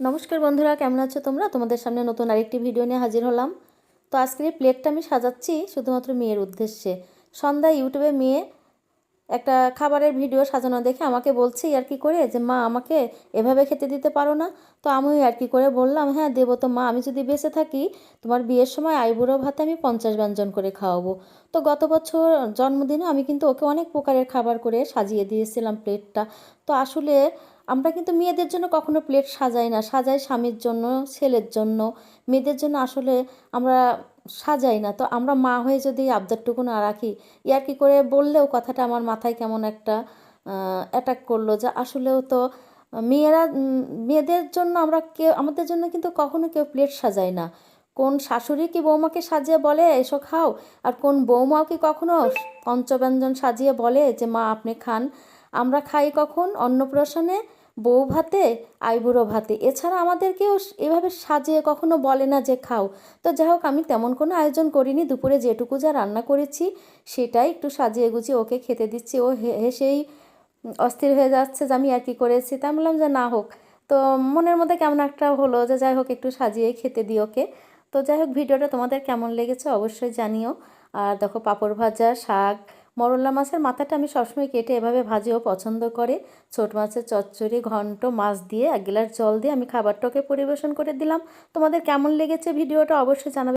নমস্কার বন্ধুরা, কেমন আছো তোমরা? তোমাদের সামনে নতুন আরেকটি ভিডিও নিয়ে হাজির হলাম। তো আজকের প্লেটটা আমি সাজাচ্ছি শুধুমাত্র মেয়ের উদ্দেশ্যে। সন্ধ্যায় ইউটিউবে মেয়ে একটা খাবারের ভিডিও সাজানো দেখে আমাকে বলছে আর কি করে যে, মা, আমাকে এভাবে খেতে দিতে পারো না। তো আমিও আর কি করে বললাম হ্যাঁ দেবো তো, মা, আমি যদি বেঁচে থাকি, তোমার বিয়ের সময় আইবুড়ো ভাতে আমি পঞ্চাশ ব্যঞ্জন করে খাওয়াবো। তো গত বছর জন্মদিনে আমি কিন্তু ওকে অনেক প্রকারের খাবার করে সাজিয়ে দিয়েছিলাম প্লেটটা। তো আসলে আমরা কিন্তু মেয়েদের জন্য কখনো প্লেট সাজাই না, সাজাই স্বামীর জন্য, ছেলের জন্য। মেয়েদের জন্য আসলে আমরা সাজাই না। তো আমরা মা হয়ে যদি আবদারটুকু না রাখি, ইয়ার কি করে বললেও কথাটা আমার মাথায় কেমন একটা অ্যাটাক করল যে আসলেও তো মেয়েরা মেয়েদের জন্য আমরা কেউ, আমাদের জন্য কিন্তু কখনো কেউ প্লেট সাজাই না। কোন শাশুড়ি কি বৌমাকে সাজিয়ে বলে, এসো খাও আর কোন বৌমাও কি কখনো পঞ্চব্যঞ্জন সাজিয়ে বলে যে, মা, আপনি খান আমরা খাই কখন? অন্নপ্রাশনে? বউ ভাতে, আইবুড়ো ভাতে। এছাড়া আমাদেরকেও এভাবে সাজিয়ে কখনো বলে না যে খাও। তো যাই হোক, আমি তেমন কোনো আয়োজন করিনি। দুপুরে যেটুকু যা রান্না করেছি, সেটাই একটু সাজিয়ে গুছিয়ে ওকে খেতে দিচ্ছি। ও হেসেই অস্থির হয়ে যাচ্ছে যে আমি আর কি করেছি। তা বললাম যে না হোক। তো মনের মধ্যে কেমন একটা হলো যে যাই হোক, একটু সাজিয়ে খেতে দিই ওকে। তো যাই হোক, ভিডিওটা তোমাদের কেমন লেগেছে অবশ্যই জানিও। আর দেখো, পাঁপড় ভাজা, শাক মরলা মাছের মাথাটা আমি সবসময় কেটে এভাবে ভাজিও পছন্দ করে। ছোট মাছের চচ্চড়ি, ঘন্ট মাছ দিয়ে এক গ্লাস জল দিয়ে আমি খাবারটাকে পরিবেশন করে দিলাম। তোমাদের কেমন লেগেছে ভিডিওটা অবশ্যই জানাবে।